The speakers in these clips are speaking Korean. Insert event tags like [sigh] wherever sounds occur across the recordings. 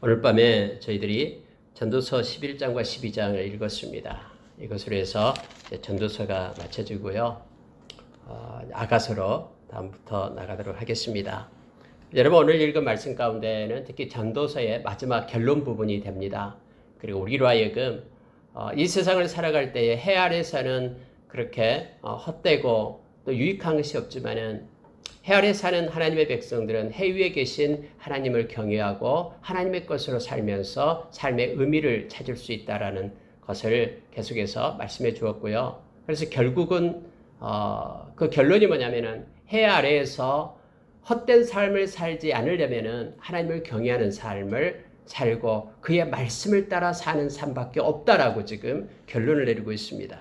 오늘 밤에 저희들이 전도서 11장과 12장을 읽었습니다. 이것으로 해서 전도서가 마쳐지고요. 어, 아가서로 다음부터 나가도록 하겠습니다. 여러분 오늘 읽은 말씀 가운데는 특히 전도서의 마지막 결론 부분이 됩니다. 그리고 우리로 하여금 어, 이 세상을 살아갈 때에 해 아래서는 그렇게 어, 헛되고 또 유익한 것이 없지만은 해 아래 사는 하나님의 백성들은 해 위에 계신 하나님을 경외하고 하나님의 것으로 살면서 삶의 의미를 찾을 수 있다라는 것을 계속해서 말씀해 주었고요. 그래서 결국은 어, 그 결론이 뭐냐면은 해 아래에서 헛된 삶을 살지 않으려면은 하나님을 경외하는 삶을 살고 그의 말씀을 따라 사는 삶밖에 없다라고 지금 결론을 내리고 있습니다.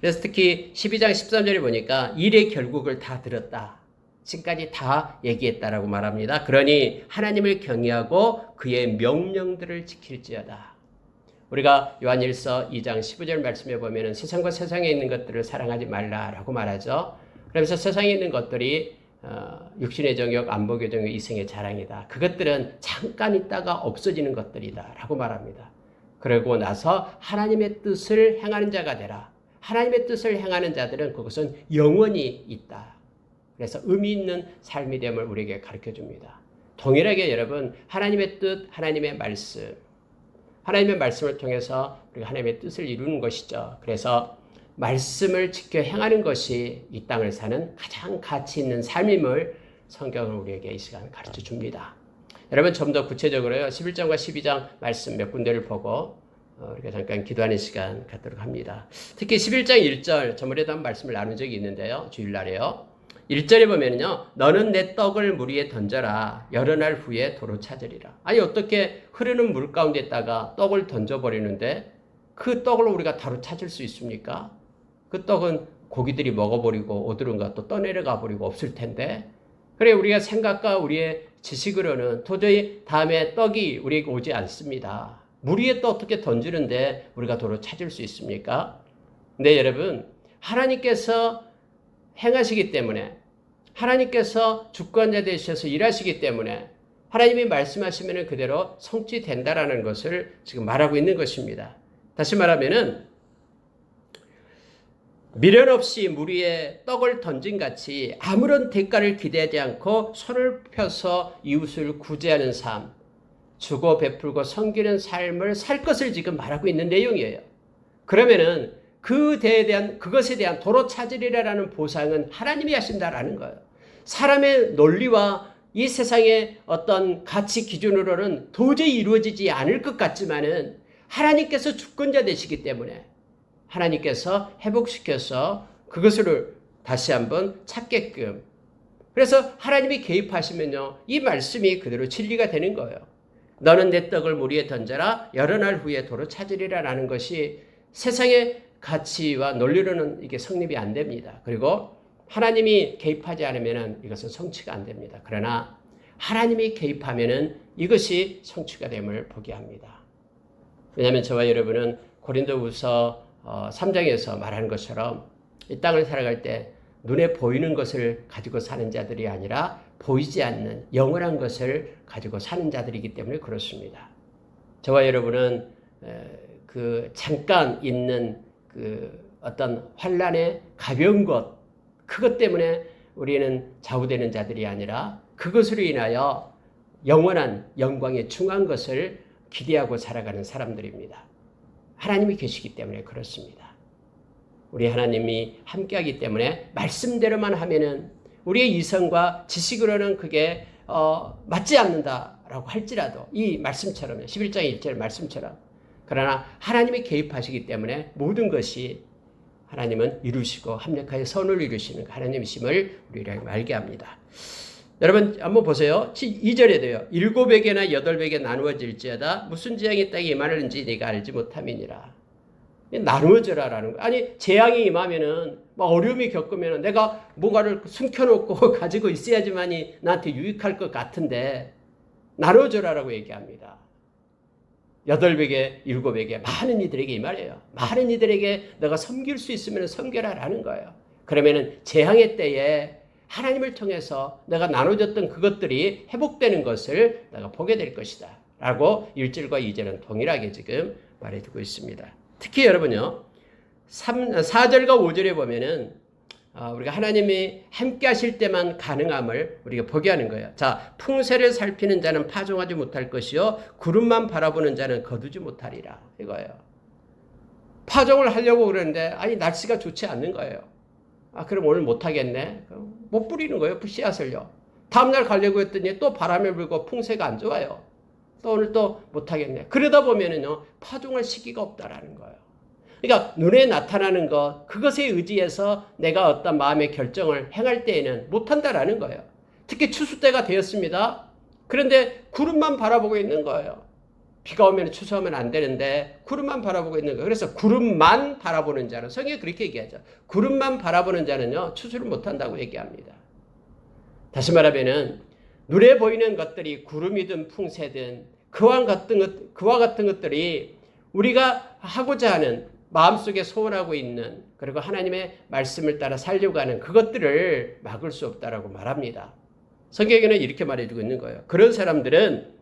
그래서 특히 12장 13절에 보니까 일의 결국을 다 들었다. 지금까지 다 얘기했다라고 말합니다. 그러니 하나님을 경외하고 그의 명령들을 지킬지어다. 우리가 요한일서 2장 15절 말씀에 보면은 세상과 세상에 있는 것들을 사랑하지 말라라고 말하죠. 그러면서 세상에 있는 것들이 어, 육신의 정욕, 안목의 정욕, 이생의 자랑이다. 그것들은 잠깐 있다가 없어지는 것들이다라고 말합니다. 그러고 나서 하나님의 뜻을 행하는 자가 되라. 하나님의 뜻을 행하는 자들은 그것은 영원히 있다. 그래서 의미 있는 삶이 됨을 우리에게 가르쳐 줍니다. 동일하게 여러분 하나님의 뜻, 하나님의 말씀, 하나님의 말씀을 통해서 우리가 하나님의 뜻을 이루는 것이죠. 그래서 말씀을 지켜 행하는 것이 이 땅을 사는 가장 가치 있는 삶임을 성경은 우리에게 이 시간 가르쳐 줍니다. 여러분 좀 더 구체적으로요. 11장과 12장 말씀 몇 군데를 보고 어, 우리가 잠깐 기도하는 시간 갖도록 합니다. 특히 11장 1절 저번에도 한 말씀을 나눈 적이 있는데요. 주일날에요. 1절에 보면요. 너는 내 떡을 물 위에 던져라. 여러 날 후에 도로 찾으리라. 아니 어떻게 흐르는 물 가운데다가 떡을 던져버리는데 그 떡을 우리가 바로 찾을 수 있습니까? 그 떡은 고기들이 먹어버리고 오드른가 또 떠내려가 버리고 없을 텐데 그래 우리가 생각과 우리의 지식으로는 도저히 다음에 떡이 우리에게 오지 않습니다. 물 위에 또 어떻게 던지는데 우리가 도로 찾을 수 있습니까? 네 여러분 하나님께서 행하시기 때문에 하나님께서 주권자 되셔서 일하시기 때문에 하나님이 말씀하시면 그대로 성취된다라는 것을 지금 말하고 있는 것입니다. 다시 말하면은 미련 없이 물 위에 떡을 던진 같이 아무런 대가를 기대하지 않고 손을 펴서 이웃을 구제하는 삶, 주고 베풀고 섬기는 삶을 살 것을 지금 말하고 있는 내용이에요. 그러면은 그 대에 대한 그것에 대한 도로 찾으리라라는 보상은 하나님이 하신다라는 거예요. 사람의 논리와 이 세상의 어떤 가치 기준으로는 도저히 이루어지지 않을 것 같지만은 하나님께서 주권자 되시기 때문에 하나님께서 회복시켜서 그것을 다시 한번 찾게끔 그래서 하나님이 개입하시면요 이 말씀이 그대로 진리가 되는 거예요. 너는 내 떡을 물 위에 던져라 여러 날 후에 도로 찾으리라라는 것이 세상의 가치와 논리로는 이게 성립이 안 됩니다. 그리고 하나님이 개입하지 않으면 이것은 성취가 안 됩니다. 그러나 하나님이 개입하면 이것이 성취가 됨을 보게 합니다. 왜냐하면 저와 여러분은 고린도후서 3장에서 말하는 것처럼 이 땅을 살아갈 때 눈에 보이는 것을 가지고 사는 자들이 아니라 보이지 않는 영원한 것을 가지고 사는 자들이기 때문에 그렇습니다. 저와 여러분은 그 잠깐 있는 그 어떤 환란의 가벼운 것 그것 때문에 우리는 좌우되는 자들이 아니라 그것으로 인하여 영원한 영광의 중한 것을 기대하고 살아가는 사람들입니다. 하나님이 계시기 때문에 그렇습니다. 우리 하나님이 함께하기 때문에 말씀대로만 하면은 우리의 이성과 지식으로는 그게 어, 맞지 않는다라고 할지라도 이 말씀처럼 11장 1절 말씀처럼 그러나 하나님이 개입하시기 때문에 모든 것이 하나님은 이루시고 합력하여 선을 이루시는 하나님이심을 우리에게 알게 합니다. 여러분 한번 보세요. 2절에도요. 일곱에게나 여덟에게 나누어질지어다 무슨 재앙이 땅에 임하는지 네가 알지 못함이니라. 나누어져라라는 거. 아니 재앙이 임하면은 막 어려움이 겪으면 내가 뭔가를 숨겨놓고 [laughs] 가지고 있어야지만이 나한테 유익할 것 같은데 나누어져라라고 얘기합니다. 여덟 백에 일곱 백에 많은 이들에게 이 말이에요. 많은 이들에게 내가 섬길 수 있으면 섬겨라라는 거예요. 그러면은 재앙의 때에 하나님을 통해서 내가 나눠줬던 그것들이 회복되는 것을 내가 보게 될 것이다. 라고 1절과 2절은 동일하게 지금 말해주고 있습니다. 특히 여러분요, 3, 4절과 5절에 보면은 아, 우리가 하나님이 함께 하실 때만 가능함을 우리가 보게 하는 거예요. 자, 풍세를 살피는 자는 파종하지 못할 것이요. 구름만 바라보는 자는 거두지 못하리라. 이거예요. 파종을 하려고 그러는데, 아니, 날씨가 좋지 않는 거예요. 아, 그럼 오늘 못하겠네? 못 뿌리는 거예요. 씨앗을요. 다음날 가려고 했더니 또 바람이 불고 풍세가 안 좋아요. 또 오늘 또 못하겠네. 그러다 보면은요, 파종할 시기가 없다라는 거예요. 그러니까 눈에 나타나는 것, 그것에 의지해서 내가 어떤 마음의 결정을 행할 때에는 못한다라는 거예요. 특히 추수 때가 되었습니다. 그런데 구름만 바라보고 있는 거예요. 비가 오면 추수하면 안 되는데 구름만 바라보고 있는 거예요. 그래서 구름만 바라보는 자는 성경에 그렇게 얘기하죠. 구름만 바라보는 자는요 추수를 못한다고 얘기합니다. 다시 말하면은 눈에 보이는 것들이 구름이든 풍새든 그와 같은 것 그와 같은 것들이 우리가 하고자 하는 마음속에 소원하고 있는 그리고 하나님의 말씀을 따라 살려고 하는 그것들을 막을 수 없다라고 말합니다. 성경에는 이렇게 말해주고 있는 거예요. 그런 사람들은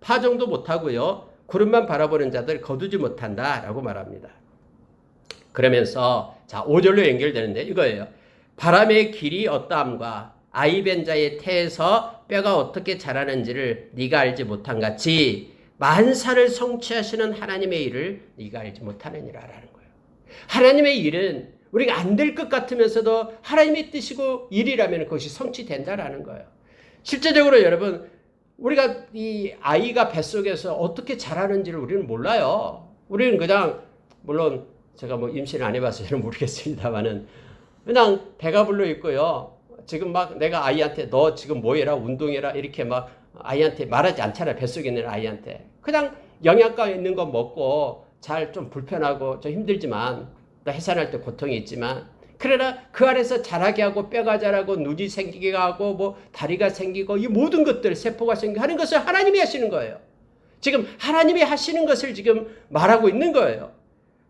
파종도 못하고요. 구름만 바라보는 자들 거두지 못한다라고 말합니다. 그러면서 자 5절로 연결되는데 이거예요. 바람의 길이 어떠함과 아이벤 자의 태에서 뼈가 어떻게 자라는지를 네가 알지 못한 같이 만사를 성취하시는 하나님의 일을 네가 알지 못하느니라라는 거예요. 하나님의 일은 우리가 안 될 것 같으면서도 하나님의 뜻이고 일이라면 그것이 성취된다라는 거예요. 실제적으로 여러분 우리가 이 아이가 뱃속에서 어떻게 자라는지를 우리는 몰라요. 우리는 그냥 물론 제가 뭐 임신을 안 해봐서 저는 모르겠습니다만은 그냥 배가 불러 있고요. 지금 막 내가 아이한테 너 지금 뭐 해라 운동해라 이렇게 막 아이한테 말하지 않잖아요. 뱃속에 있는 아이한테. 그냥 영양가 있는 거 먹고 잘 좀 불편하고 좀 힘들지만 또 해산할 때 고통이 있지만 그러나 그 안에서 자라게 하고 뼈가 자라고 눈이 생기게 하고 뭐 다리가 생기고 이 모든 것들 세포가 생기고 하는 것을 하나님이 하시는 거예요. 지금 하나님이 하시는 것을 지금 말하고 있는 거예요.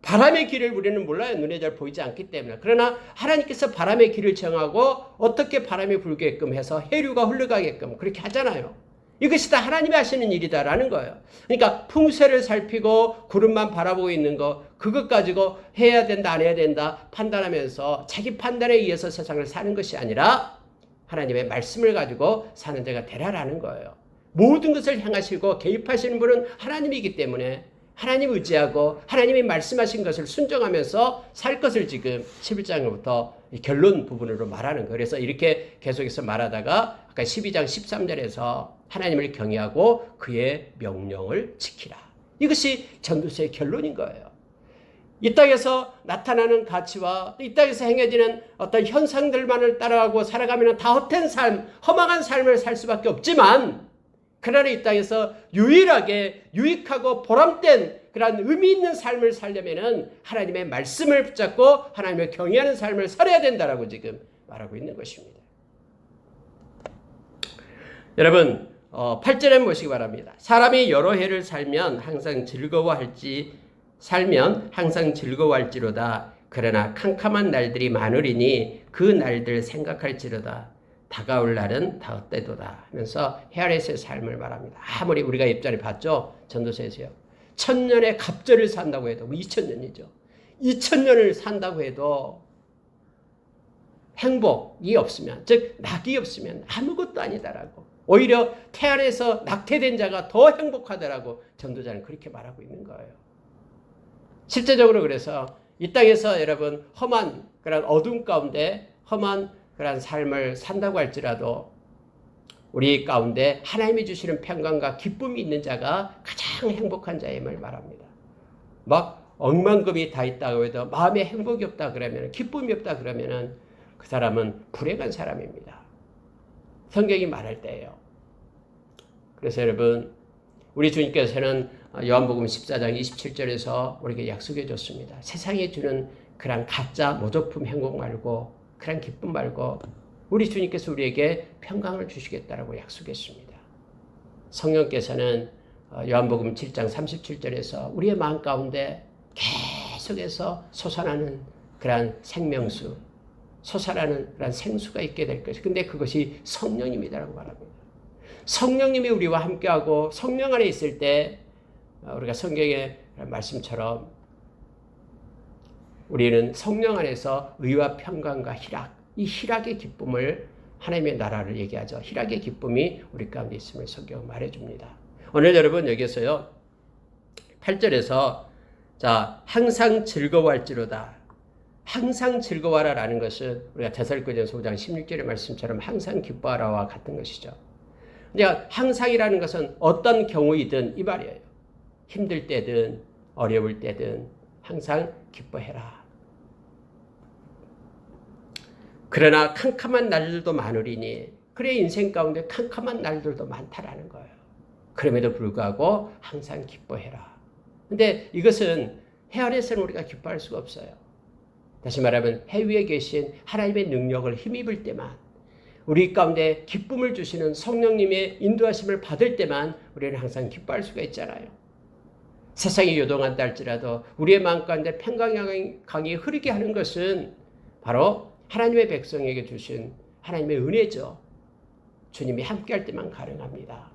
바람의 길을 우리는 몰라요. 눈에 잘 보이지 않기 때문에. 그러나 하나님께서 바람의 길을 정하고 어떻게 바람이 불게끔 해서 해류가 흘러가게끔 그렇게 하잖아요. 이것이 다 하나님이 하시는 일이다라는 거예요. 그러니까 풍세를 살피고 구름만 바라보고 있는 거 그것 가지고 해야 된다 안 해야 된다 판단하면서 자기 판단에 의해서 세상을 사는 것이 아니라 하나님의 말씀을 가지고 사는 데가 되라라는 거예요. 모든 것을 향하시고 개입하시는 분은 하나님이기 때문에 하나님 의지하고 하나님이 말씀하신 것을 순종하면서 살 것을 지금 11장부터 결론 부분으로 말하는 거예요. 그래서 이렇게 계속해서 말하다가 아까 12장 13절에서 하나님을 경외하고 그의 명령을 지키라. 이것이 전도서의 결론인 거예요. 이 땅에서 나타나는 가치와 이 땅에서 행해지는 어떤 현상들만을 따라가고 살아가면 다 헛된 삶, 허망한 삶을 살 수밖에 없지만 그러나 이 땅에서 유일하게 유익하고 보람된 그러한 의미 있는 삶을 살려면은 하나님의 말씀을 붙잡고 하나님을 경외하는 삶을 살아야 된다라고 지금 말하고 있는 것입니다. 여러분, 어, 8절에 보시기 바랍니다. 사람이 여러 해를 살면 항상 즐거워할지 살면 항상 즐거워할지로다. 그러나 캄캄한 날들이 많으리니 그 날들 생각할지로다. 다가올 날은 다헛되도다 하면서 헤아레스의 삶을 말합니다. 아무리 우리가 옆자리 봤죠? 전도서에서요. 천년의 갑절을 산다고 해도 2000년이죠. 뭐 2000년을 산다고 해도 행복이 없으면 즉 낙이 없으면 아무것도 아니다라고 오히려 태안에서 낙태된 자가 더 행복하다라고 전도자는 그렇게 말하고 있는 거예요. 실제적으로 그래서 이 땅에서 여러분 험한 그런 어둠 가운데 험한 그러한 삶을 산다고 할지라도 우리 가운데 하나님이 주시는 평강과 기쁨이 있는 자가 가장 행복한 자임을 말합니다. 막 억만금이 다 있다고 해도 마음에 행복이 없다 그러면 기쁨이 없다 그러면은 그 사람은 불행한 사람입니다. 성경이 말할 때예요. 그래서 여러분 우리 주님께서는 요한복음 14장 27절에서 우리에게 약속해 줬습니다. 세상에 주는 그런 가짜 모조품 행복 말고 그런 기쁨 말고 우리 주님께서 우리에게 평강을 주시겠다라고 약속했습니다. 성령께서는 어, 요한복음 7장 37절에서 우리의 마음 가운데 계속해서 솟아나는 그러한 생명수, 그런 생수가 있게 될 것이. 근데 그것이 성령입니다라고 말합니다. 성령님이 우리와 함께하고 성령 안에 있을 때 어, 우리가 성경의 말씀처럼 우리는 성령 안에서 의와 평강과 희락, 이 희락의 기쁨을 하나님의 나라를 얘기하죠. 희락의 기쁨이 우리 가운데 있음을 성경 말해줍니다. 오늘 여러분 여기서요. 8절에서 자 항상 즐거워할지로다. 항상 즐거워하라라는 것은 우리가 대살권전서 5장 16절의 말씀처럼 항상 기뻐하라와 같은 것이죠. 이제 항상이라는 것은 어떤 경우이든 이 말이에요. 힘들 때든 어려울 때든 항상 기뻐해라. 그러나 캄캄한 날들도 많으리니 그래 인생 가운데 캄캄한 날들도 많다라는 거예요. 그럼에도 불구하고 항상 기뻐해라. 근데 이것은 해 아래서는 우리가 기뻐할 수가 없어요. 다시 말하면 해 위에 계신 하나님의 능력을 힘입을 때만 우리 가운데 기쁨을 주시는 성령님의 인도하심을 받을 때만 우리는 항상 기뻐할 수가 있잖아요. 세상이 요동한다 할지라도 우리의 마음 가운데 평강의 강이 흐르게 하는 것은 바로 하나님의 백성에게 주신 하나님의 은혜죠. 주님이 함께 할 때만 가능합니다.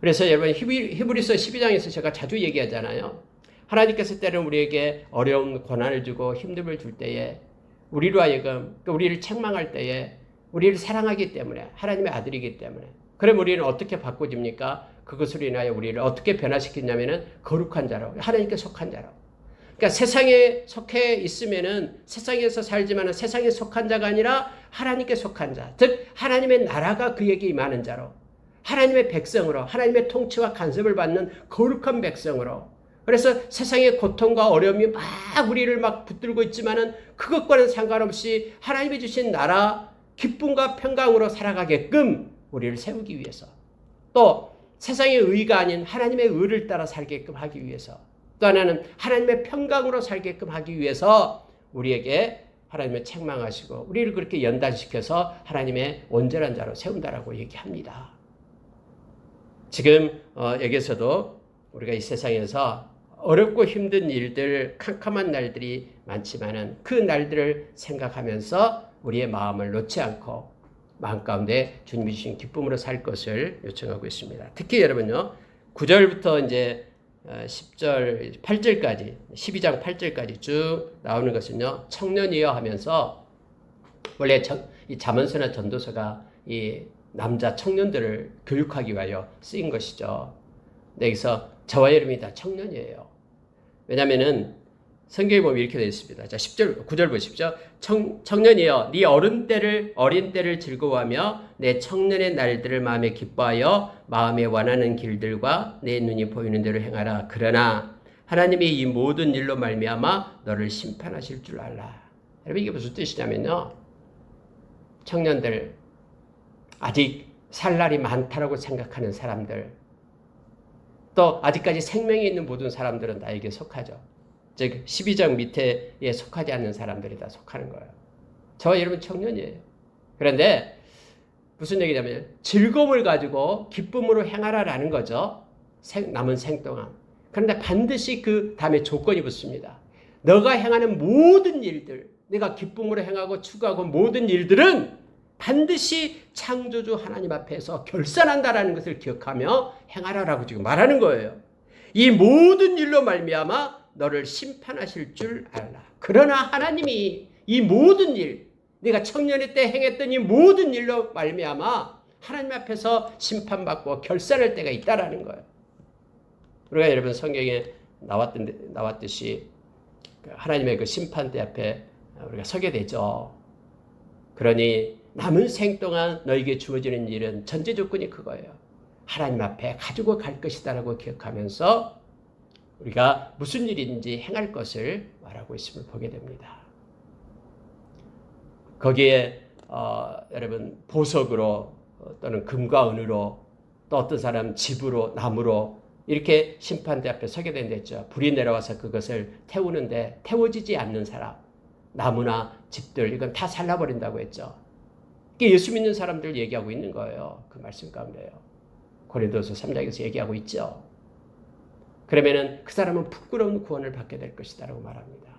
그래서 여러분 히브리서 12장에서 제가 자주 얘기하잖아요. 하나님께서 때는 우리에게 어려운 고난을 주고 힘듦을 줄 때에 우리로 하여금 또 우리를 책망할 때에 우리를 사랑하기 때문에 하나님의 아들이기 때문에 그럼 우리는 어떻게 바꿔집니까? 그것으로 인하여 우리를 어떻게 변화시키냐면은 거룩한 자로 하나님께 속한 자로 그러니까 세상에 속해 있으면은 세상에서 살지만은 세상에 속한 자가 아니라 하나님께 속한 자, 즉 하나님의 나라가 그에게 임하는 자로 하나님의 백성으로 하나님의 통치와 간섭을 받는 거룩한 백성으로 그래서 세상의 고통과 어려움이 막 우리를 막 붙들고 있지만은 그것과는 상관없이 하나님이 주신 나라 기쁨과 평강으로 살아가게끔 우리를 세우기 위해서 또 세상의 의가 아닌 하나님의 의를 따라 살게끔 하기 위해서 또 하나는 하나님의 평강으로 살게끔 하기 위해서 우리에게 하나님의 책망하시고 우리를 그렇게 연단시켜서 하나님의 온전한 자로 세운다라고 얘기합니다. 지금 어, 여기서도 우리가 이 세상에서 어렵고 힘든 일들, 캄캄한 날들이 많지만은 그 날들을 생각하면서 우리의 마음을 놓지 않고 마음 가운데 주님이 주신 기쁨으로 살 것을 요청하고 있습니다. 특히 여러분요, 9절부터 이제 10절, 어, 8절까지, 12장 8절까지 쭉 나오는 것은요, 청년이여 하면서 원래 이 자문서나 전도서가 이 남자 청년들을 교육하기 위하여 쓰인 것이죠. 여기서 저와 여러분이 다 청년이에요. 왜냐면은 성경에 보면 이렇게 되어 있습니다. 자, 10절, 9절 보십시오. 청, 청년이여, 네 어른 때를, 어린 때를 즐거워하며 내 청년의 날들을 마음에 기뻐하여 마음에 원하는 길들과 내 눈이 보이는 대로 행하라. 그러나 하나님이 이 모든 일로 말미암아 너를 심판하실 줄 알라. 여러분 이게 무슨 뜻이냐면요. 청년들 아직 살 날이 많다라고 생각하는 사람들 또 아직까지 생명이 있는 모든 사람들은 나에게 속하죠. 즉 12장 밑에에 속하지 않는 사람들이 다 속하는 거예요. 저와 여러분 청년이에요. 그런데 무슨 얘기냐면 즐거움을 가지고 기쁨으로 행하라라는 거죠. 생, 남은 생 동안. 그런데 반드시 그 다음에 조건이 붙습니다. 너가 행하는 모든 일들, 내가 기쁨으로 행하고 추구하고 모든 일들은 반드시 창조주 하나님 앞에서 결산한다라는 것을 기억하며 행하라라고 지금 말하는 거예요. 이 모든 일로 말미암아 너를 심판하실 줄 알라. 그러나 하나님이 이 모든 일, 네가 청년의 때 행했던 이 모든 일로 말미암아 하나님 앞에서 심판받고 결산할 때가 있다라는 거예요. 우리가 여러분 성경에 나왔던 나왔듯이 그 하나님의 그 심판대 앞에 우리가 서게 되죠. 그러니 남은 생 동안 너에게 주어지는 일은 전제 조건이 그거예요. 하나님 앞에 가지고 갈 것이다라고 기억하면서 우리가 무슨 일인지 행할 것을 말하고 있음을 보게 됩니다. 거기에 어, 여러분 보석으로 어, 또는 금과 은으로 또 어떤 사람 집으로 나무로 이렇게 심판대 앞에 서게 된댔죠. 불이 내려와서 그것을 태우는데 태워지지 않는 사람 나무나 집들 이건 다 살라버린다고 했죠. 이게 예수 믿는 사람들 얘기하고 있는 거예요. 그 말씀 가운데요. 고린도서 3장에서 얘기하고 있죠. 그러면은 그 사람은 부끄러운 구원을 받게 될 것이다라고 말합니다.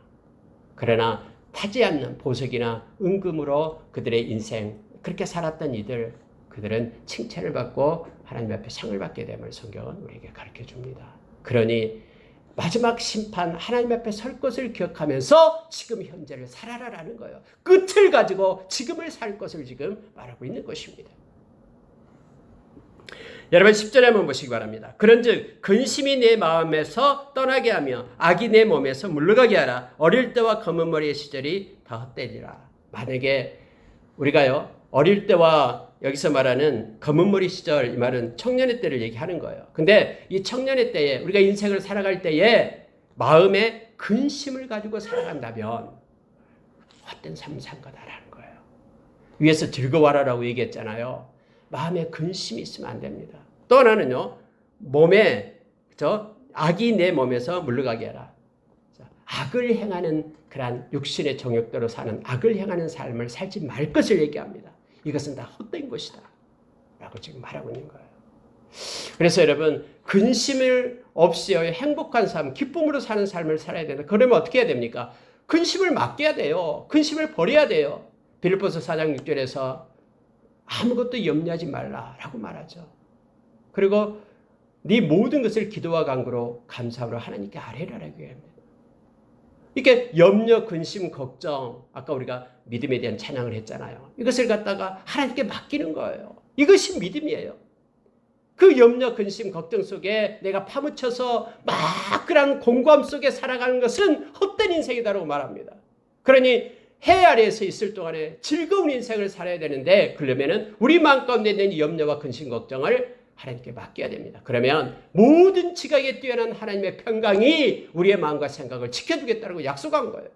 그러나 타지 않는 보석이나 은금으로 그들의 인생 그렇게 살았던 이들 그들은 칭찬을 받고 하나님 앞에 상을 받게 됨을 성경은 우리에게 가르쳐 줍니다. 그러니 마지막 심판 하나님 앞에 설 것을 기억하면서 지금 현재를 살아라라는 거예요. 끝을 가지고 지금을 살 것을 지금 말하고 있는 것입니다. 여러분 10절에 한번 보시기 바랍니다. 그런즉 근심이 내 마음에서 떠나게 하며 악이 내 몸에서 물러가게 하라. 어릴 때와 검은 머리의 시절이 다 헛되리라. 만약에 우리가요 어릴 때와 여기서 말하는 검은 머리 시절 이 말은 청년의 때를 얘기하는 거예요. 근데 이 청년의 때에 우리가 인생을 살아갈 때에 마음에 근심을 가지고 살아간다면 헛된 삶을 산 거다라는 거예요. 위에서 즐거워하라고 얘기했잖아요. 마음에 근심이 있으면 안 됩니다. 또 하나는요, 몸에, 저, 악이 내 몸에서 물러가게 하라. 악을 행하는 그러한 육신의 정욕대로 사는 악을 행하는 삶을 살지 말 것을 얘기합니다. 이것은 다 헛된 것이다. 라고 지금 말하고 있는 거예요. 그래서 여러분, 근심을 없이 행복한 삶, 기쁨으로 사는 삶을 살아야 된다. 그러면 어떻게 해야 됩니까? 근심을 맡겨야 돼요. 근심을 버려야 돼요. 빌립보서 4장 6절에서 아무것도 염려하지 말라라고 말하죠. 그리고 네 모든 것을 기도와 간구로 감사로 하나님께 아뢰라라고 합니다. 이렇게 염려, 근심, 걱정, 아까 우리가 믿음에 대한 찬양을 했잖아요. 이것을 갖다가 하나님께 맡기는 거예요. 이것이 믿음이에요. 그 염려, 근심, 걱정 속에 내가 파묻혀서 막 그런 공고함 속에 살아가는 것은 헛된 인생이다라고 말합니다. 그러니 해 아래에서 있을 동안에 즐거운 인생을 살아야 되는데 그러면은 우리 마음 가운데 있는 염려와 근심, 걱정을 하나님께 맡겨야 됩니다. 그러면 모든 지각에 뛰어난 하나님의 평강이 우리의 마음과 생각을 지켜주겠다고 약속한 거예요.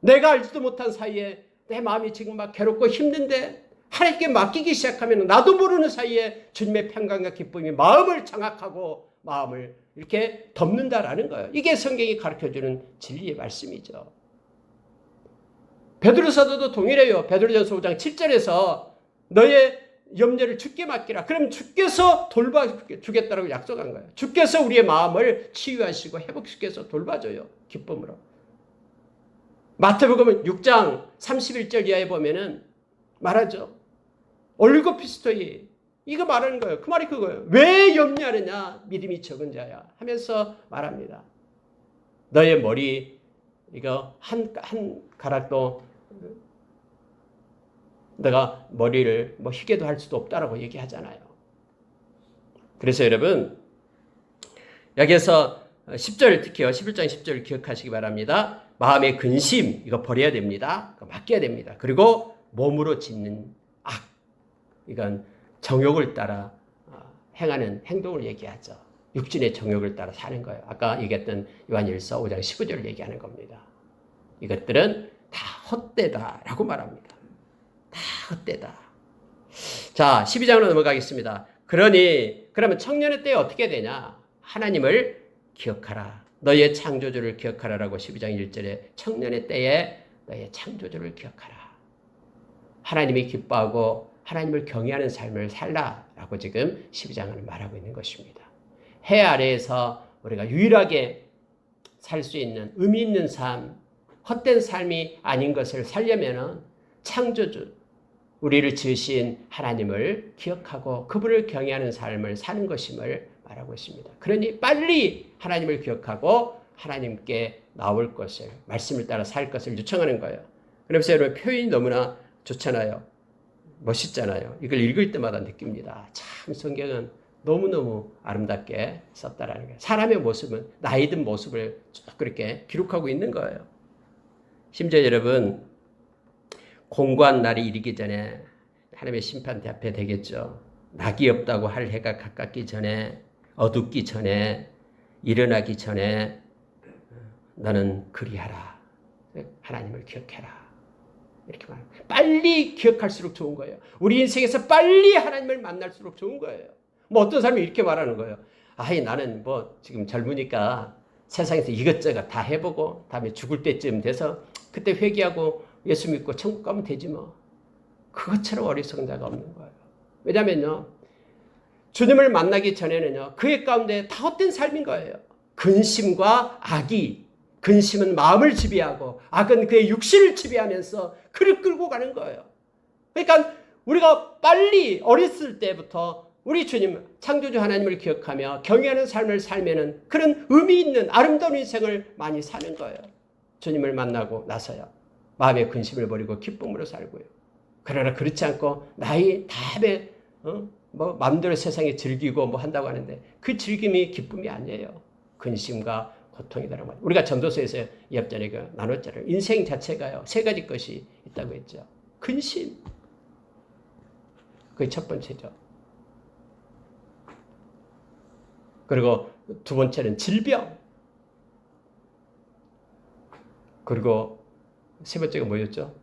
내가 알지도 못한 사이에 내 마음이 지금 막 괴롭고 힘든데 하나님께 맡기기 시작하면 나도 모르는 사이에 주님의 평강과 기쁨이 마음을 장악하고 마음을 이렇게 덮는다라는 거예요. 이게 성경이 가르쳐주는 진리의 말씀이죠. 베드로 사도도 동일해요. 베드로전서 5장 7절에서 너의 염려를 주께 맡기라. 그럼 주께서 돌봐주겠다라고 약속한 거예요. 주께서 우리의 마음을 치유하시고 회복시켜서 돌봐줘요. 기쁨으로. 마태복음 6장 31절 이하에 보면은 말하죠. 올리고피스토이 이거 말하는 거예요. 그 말이 그거예요. 왜 염려하느냐? 믿음이 적은 자야. 하면서 말합니다. 너의 머리 이거 한 한 가락도 내가 머리를 뭐 희게도 할 수도 없다라고 얘기하잖아요. 그래서 여러분 여기에서 10절 특히요. 11장 10절 기억하시기 바랍니다. 마음의 근심 이거 버려야 됩니다. 맡겨야 됩니다. 그리고 몸으로 짓는 악 이건 정욕을 따라 어, 행하는 행동을 얘기하죠. 육신의 정욕을 따라 사는 거예요. 아까 얘기했던 요한일서 5장 15절을 얘기하는 겁니다. 이것들은 다 헛되다라고 말합니다. 다 헛되다. 자, 12장으로 넘어가겠습니다. 그러니 그러면 청년의 때에 어떻게 되냐? 하나님을 기억하라. 너의 창조주를 기억하라라고 12장 1절에 청년의 때에 너의 창조주를 기억하라. 하나님이 기뻐하고 하나님을 경외하는 삶을 살라라고 지금 12장은 말하고 있는 것입니다. 해 아래에서 우리가 유일하게 살 수 있는 의미 있는 삶, 헛된 삶이 아닌 것을 살려면은 창조주, 우리를 지으신 하나님을 기억하고 그분을 경외하는 삶을 사는 것임을 말하고 있습니다. 그러니 빨리 하나님을 기억하고 하나님께 나올 것을, 말씀을 따라 살 것을 요청하는 거예요. 그러면서 여러분 표현이 너무나 좋잖아요. 멋있잖아요. 이걸 읽을 때마다 느낍니다. 참 성경은 너무너무 아름답게 썼다라는 거예요. 사람의 모습은 나이 든 모습을 쭉 그렇게 기록하고 있는 거예요. 심지어 여러분 공고한 날이 이르기 전에 하나님의 심판 앞에 되겠죠. 낙이 없다고 할 해가 가깝기 전에 어둡기 전에 일어나기 전에 너는 그리하라. 하나님을 기억해라. 이렇게 말합니다. 빨리 기억할수록 좋은 거예요. 우리 인생에서 빨리 하나님을 만날수록 좋은 거예요. 뭐 어떤 사람이 이렇게 말하는 거예요. 아이 나는 뭐 지금 젊으니까 세상에서 이것저것 다 해보고 다음에 죽을 때쯤 돼서 그때 회개하고 예수 믿고 천국 가면 되지 뭐. 그것처럼 어리석은 자가 없는 거예요. 왜냐면요. 주님을 만나기 전에는요. 그의 가운데 다 헛된 삶인 거예요. 근심과 악이 근심은 마음을 지배하고 악은 그의 육신을 지배하면서 그를 끌고 가는 거예요. 그러니까 우리가 빨리 어렸을 때부터 우리 주님 창조주 하나님을 기억하며 경외하는 삶을 살면은 그런 의미 있는 아름다운 인생을 많이 사는 거예요. 주님을 만나고 나서야 마음의 근심을 버리고 기쁨으로 살고요. 그러나 그렇지 않고 나이 다에 어? 뭐 마음대로 세상에 즐기고 뭐 한다고 하는데 그 즐김이 기쁨이 아니에요. 근심과 고통이다라는 말. 우리가 전도서에서 옆전에 그 나눴잖아요. 인생 자체가요 세 가지 것이 있다고 했죠. 근심. 그게 첫 번째죠. 그리고 두 번째는 질병. 그리고 세 번째가 뭐였죠?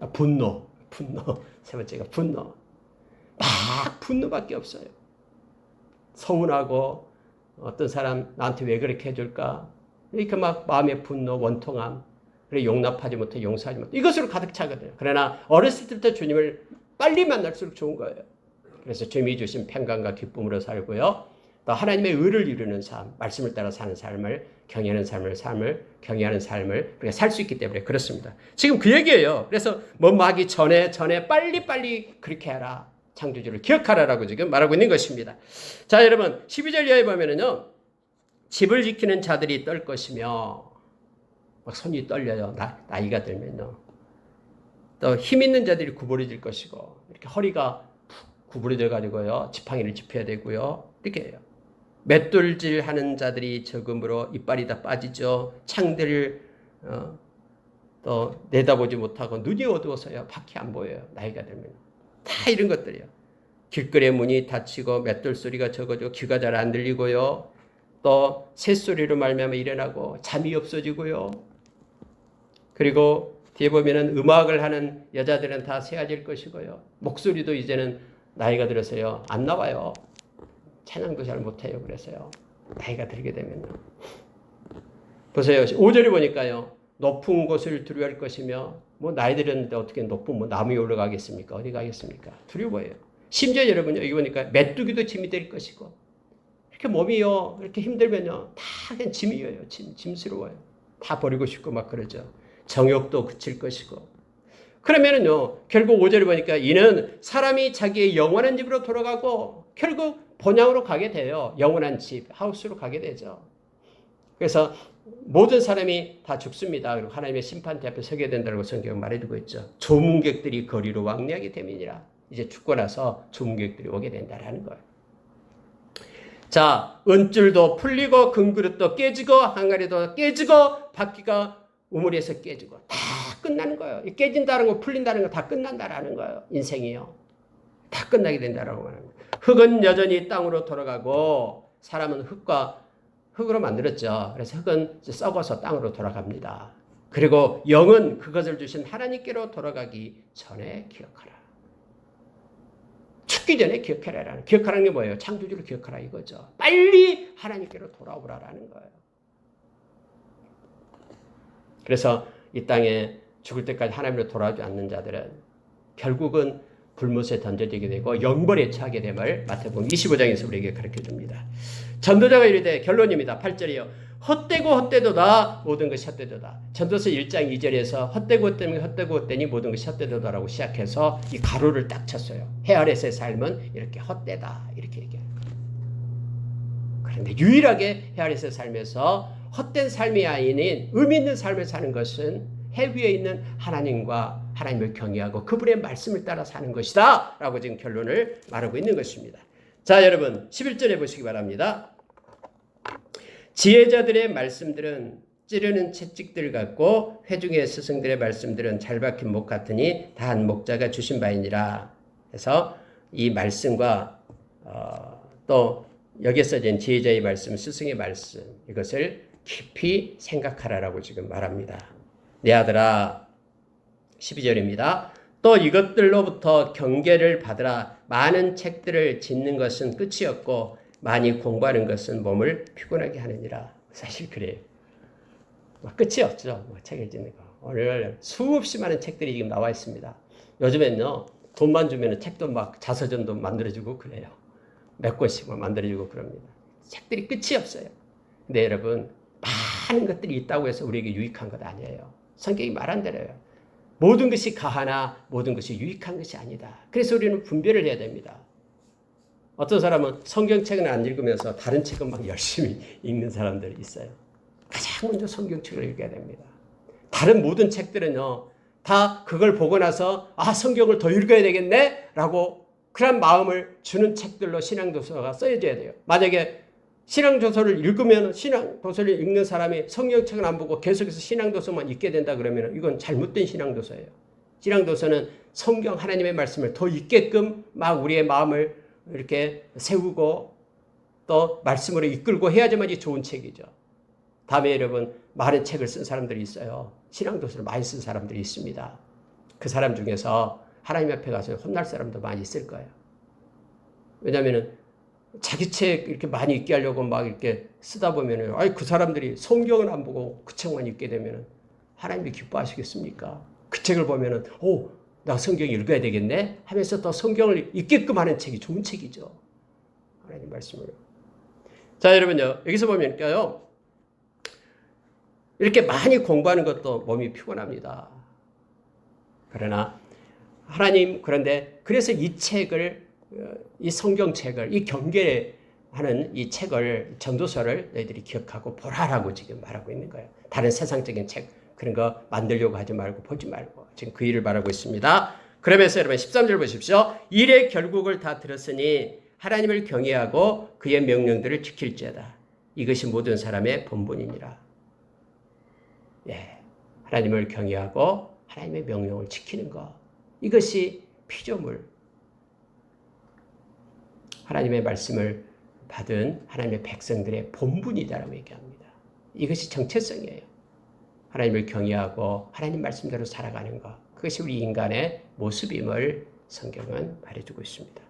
아, 분노. 분노. [laughs] 세 번째가 분노. 막 분노밖에 없어요. 서운하고 어떤 사람 나한테 왜 그렇게 해줄까? 이렇게 막 마음의 분노, 원통함, 그래 용납하지 못해 용서하지 못해 이것으로 가득 차거든요. 그러나 어렸을 때부터 주님을 빨리 만날수록 좋은 거예요. 그래서 주님이 주신 평강과 기쁨으로 살고요. 또 하나님의 의를 이루는 삶, 말씀을 따라 사는 삶을 경외하는 삶을 삶을 경외하는 삶을 우리가 살 수 있기 때문에 그렇습니다. 지금 그 얘기예요. 그래서 뭐 하기 전에 전에 빨리 빨리 그렇게 해라. 창조주를 기억하라라고 지금 말하고 있는 것입니다. 자, 여러분 12절 이하에 보면은요. 집을 지키는 자들이 떨 것이며 막 손이 떨려요. 나, 나이가 들면요. 또 힘 있는 자들이 구부러질 것이고 이렇게 허리가 구부러져 가지고요. 지팡이를 짚어야 되고요. 이렇게 해요. 맷돌질 하는 자들이 적음으로 이빨이 다 빠지죠. 창들을 어, 또 내다보지 못하고 눈이 어두워서요. 밖이 안 보여요. 나이가 들면. 다 이런 것들이요. 길거리의 문이 닫히고 맷돌 소리가 적어져 귀가 잘 안 들리고요. 또 새소리로 말미암아 일어나고 잠이 없어지고요. 그리고 뒤에 보면은 음악을 하는 여자들은 다 새아질 것이고요. 목소리도 이제는 나이가 들어서요. 안 나와요. 찬양도 잘 못해요. 그래서요. 나이가 들게 되면요. 보세요. 5절에 보니까요. 높은 곳을 두려워할 것이며 뭐 나이 들었는데 어떻게 높은 뭐 나무에 올라가겠습니까? 어디 가겠습니까? 두려워요. 심지어 여러분요. 여기 보니까 메뚜기도 짐이 될 것이고 이렇게 몸이요. 이렇게 힘들면요. 다 그냥 짐이에요. 짐, 짐스러워요. 다 버리고 싶고 막 그러죠. 정욕도 그칠 것이고 그러면은요, 결국 5절에 보니까 이는 사람이 자기의 영원한 집으로 돌아가고 결국 본향으로 가게 돼요. 영원한 집, 하우스로 가게 되죠. 그래서 모든 사람이 다 죽습니다. 그리고 하나님의 심판대 앞에 서게 된다고 성경은 말해두고 있죠. 조문객들이 거리로 왕래하게 됨이니라. 이제 죽고 나서 조문객들이 오게 된다라는 거예요. 자, 은줄도 풀리고 금그릇도 깨지고 항아리도 깨지고 바퀴가 우물에서 깨지고 다 끝나는 거예요. 깨진다는 거, 풀린다는 거 다 끝난다라는 거예요. 인생이요. 다 끝나게 된다라고 말하는 거예요. 흙은 여전히 땅으로 돌아가고 사람은 흙과 흙으로 만들었죠. 그래서 흙은 썩어서 땅으로 돌아갑니다. 그리고 영은 그것을 주신 하나님께로 돌아가기 전에 기억하라. 죽기 전에 기억하라라는 기억하라는 게 뭐예요? 창조주를 기억하라 이거죠. 빨리 하나님께로 돌아오라라는 거예요. 그래서 이 땅에 죽을 때까지 하나님으로 돌아오지 않는 자들은 결국은 불못에 던져지게 되고 영벌에 처하게 됨을 마태복음 25장에서 우리에게 가르쳐 줍니다. 전도자가 이르되 결론입니다. 8절이요. 헛되고 헛되도다 모든 것이 헛되도다. 전도서 1장 2절에서 헛되고 헛되면 헛되고 헛되니 모든 것이 헛되도다라고 시작해서 이 가로를 딱 쳤어요. 해 아래서의 삶은 이렇게 헛되다 이렇게 얘기해요. 그런데 유일하게 해 아래서 살면서 헛된 삶이 아닌 의미 있는 삶을 사는 것은 해 위에 있는 하나님과 하나님을 경외하고 그분의 말씀을 따라 사는 것이다. 라고 지금 결론을 말하고 있는 것입니다. 자, 여러분, 11절에 보시기 바랍니다. 지혜자들의 말씀들은 찌르는 채찍들 같고 회중의 스승들의 말씀들은 잘 박힌 목 같으니 다한 목자가 주신 바이니라. 그래서 이 말씀과 어, 또 여기에 써진 지혜자의 말씀, 스승의 말씀 이것을 깊이 생각하라라고 지금 말합니다. 내 아들아 12절입니다. 또 이것들로부터 경계를 받으라. 많은 책들을 짓는 것은 끝이 없고 많이 공부하는 것은 몸을 피곤하게 하느니라. 사실 그래요. 뭐 끝이 없죠. 뭐 책을 짓는 거. 오늘 수없이 많은 책들이 지금 나와 있습니다. 요즘엔요. 돈만 주면 책도 막 자서전도 만들어주고 그래요. 몇 권씩만 만들어주고 그럽니다. 책들이 끝이 없어요. 근데 여러분 많은 것들이 있다고 해서 우리에게 유익한 것 아니에요. 성경이 말한 대로요. 모든 것이 가하나 모든 것이 유익한 것이 아니다. 그래서 우리는 분별을 해야 됩니다. 어떤 사람은 성경책은 안 읽으면서 다른 책은 막 열심히 [laughs] 읽는 사람들이 있어요. 가장 먼저 성경책을 읽어야 됩니다. 다른 모든 책들은요, 다 그걸 보고 나서, 아, 성경을 더 읽어야 되겠네? 라고 그런 마음을 주는 책들로 신앙도서가 써져야 돼요. 만약에 신앙도서를 읽으면 신앙도서를 읽는 사람이 성경책을 안 보고 계속해서 신앙도서만 읽게 된다 그러면 이건 잘못된 신앙도서예요. 신앙도서는 성경 하나님의 말씀을 더 읽게끔 막 우리의 마음을 이렇게 세우고 또 말씀으로 이끌고 해야지만 이 좋은 책이죠. 다음에 여러분 많은 책을 쓴 사람들이 있어요. 신앙도서를 많이 쓴 사람들이 있습니다. 그 사람 중에서 하나님 앞에 가서 혼날 사람도 많이 있을 거예요. 왜냐하면 자기 책 이렇게 많이 읽게 하려고 막 이렇게 쓰다 보면은 아이 그 사람들이 성경을 안 보고 그 책만 읽게 되면은 하나님이 기뻐하시겠습니까? 그 책을 보면은 오, 나 성경 읽어야 되겠네 하면서 또 성경을 읽게끔 하는 책이 좋은 책이죠. 하나님 말씀을. 자, 여러분요. 여기서 보면요. 이렇게 많이 공부하는 것도 몸이 피곤합니다. 그러나 하나님 그런데 그래서 이 책을 어, 이 성경책을 이 경계하는 이 책을 전도서를 너희들이 기억하고 보라라고 지금 말하고 있는 거예요. 다른 세상적인 책 그런 거 만들려고 하지 말고 보지 말고 지금 그 일을 말하고 있습니다. 그러면서 여러분 13절 보십시오. 일의 결국을 다 들었으니 하나님을 경외하고 그의 명령들을 지킬지어다. 이것이 모든 사람의 본분이니라. 예. 하나님을 경외하고 하나님의 명령을 지키는 것. 이것이 피조물. 하나님의 말씀을 받은 하나님의 백성들의 본분이다라고 얘기합니다. 이것이 정체성이에요. 하나님을 경외하고 하나님 말씀대로 살아가는 것. 그것이 우리 인간의 모습임을 성경은 말해주고 있습니다.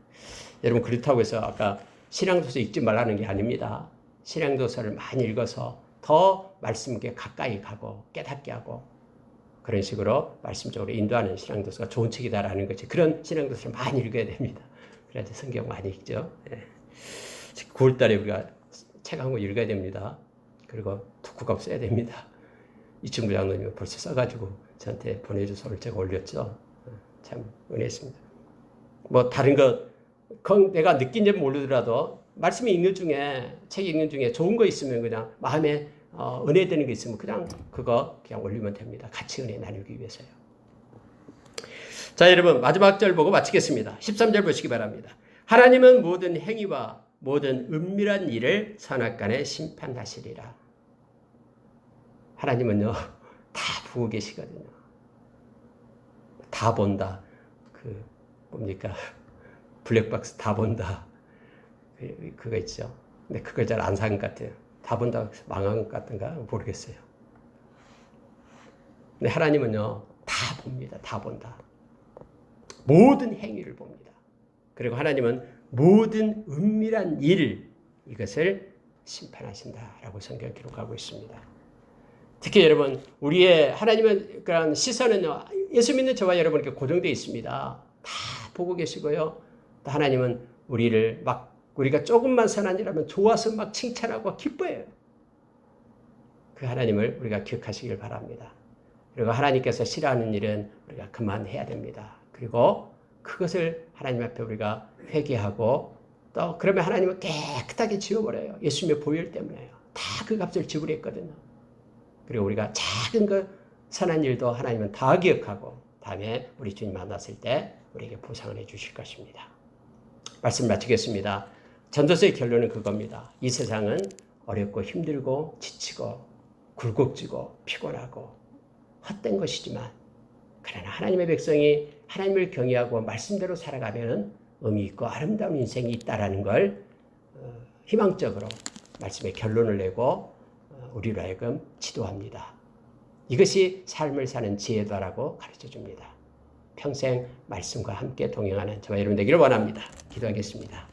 여러분 그렇다고 해서 아까 신앙도서 읽지 말라는 게 아닙니다. 신앙도서를 많이 읽어서 더 말씀께 가까이 가고 깨닫게 하고 그런 식으로 말씀적으로 인도하는 신앙도서가 좋은 책이다라는 거지. 그런 신앙도서를 많이 읽어야 됩니다. 그래야지 성경 많이 읽죠. 예. 9월달에 우리가 책 한 권 읽어야 됩니다. 그리고 독후감 써야 됩니다. 이충부 장로님이 벌써 써가지고 저한테 보내줘서 제가 올렸죠. 예, 참 은혜했습니다. 뭐 다른 거 내가 느낀지 모르더라도 말씀이 읽는 중에 책 읽는 중에 좋은 거 있으면 그냥 마음에 어, 은혜 되는 게 있으면 그냥 그거 그냥 올리면 됩니다. 같이 은혜 나누기 위해서요. 자, 여러분 마지막 절 보고 마치겠습니다. 13절 보시기 바랍니다. 하나님은 모든 행위와 모든 은밀한 일을 선악간에 심판하시리라. 하나님은요 다 보고 계시거든요. 다 본다. 그 뭡니까 블랙박스 다 본다. 그, 그거 있죠. 근데 그걸 잘 안 산 것 같아요. 다 본다 망한 것 같은가 모르겠어요. 근데 하나님은요 다 봅니다. 다 본다. 모든 행위를 봅니다. 그리고 하나님은 모든 은밀한 일 이것을 심판하신다라고 성경 기록하고 있습니다. 특히 여러분 우리의 하나님의 그런 시선은요 예수 믿는 저와 여러분께 고정되어 있습니다. 다 보고 계시고요. 또 하나님은 우리를 막 우리가 조금만 선한 일하면 좋아서 막 칭찬하고 기뻐해요. 그 하나님을 우리가 기억하시길 바랍니다. 그리고 하나님께서 싫어하는 일은 우리가 그만해야 됩니다. 그리고 그것을 하나님 앞에 우리가 회개하고 또 그러면 하나님은 깨끗하게 지워버려요. 예수님의 보혈 때문에요. 다 그 값을 지불했거든요. 그리고 우리가 작은 그 선한 일도 하나님은 다 기억하고 다음에 우리 주님 만났을 때 우리에게 보상을 해 주실 것입니다. 말씀 마치겠습니다. 전도서의 결론은 그겁니다. 이 세상은 어렵고 힘들고 지치고 굴곡지고 피곤하고 헛된 것이지만 그러나 하나님의 백성이 하나님을 경외하고 말씀대로 살아가면 의미 있고 아름다운 인생이 있다라는 걸 어, 희망적으로 말씀의 결론을 내고 어, 우리로 하여금 지도합니다. 이것이 삶을 사는 지혜다라고 가르쳐 줍니다. 평생 말씀과 함께 동행하는 저와 여러분 되기를 원합니다. 기도하겠습니다.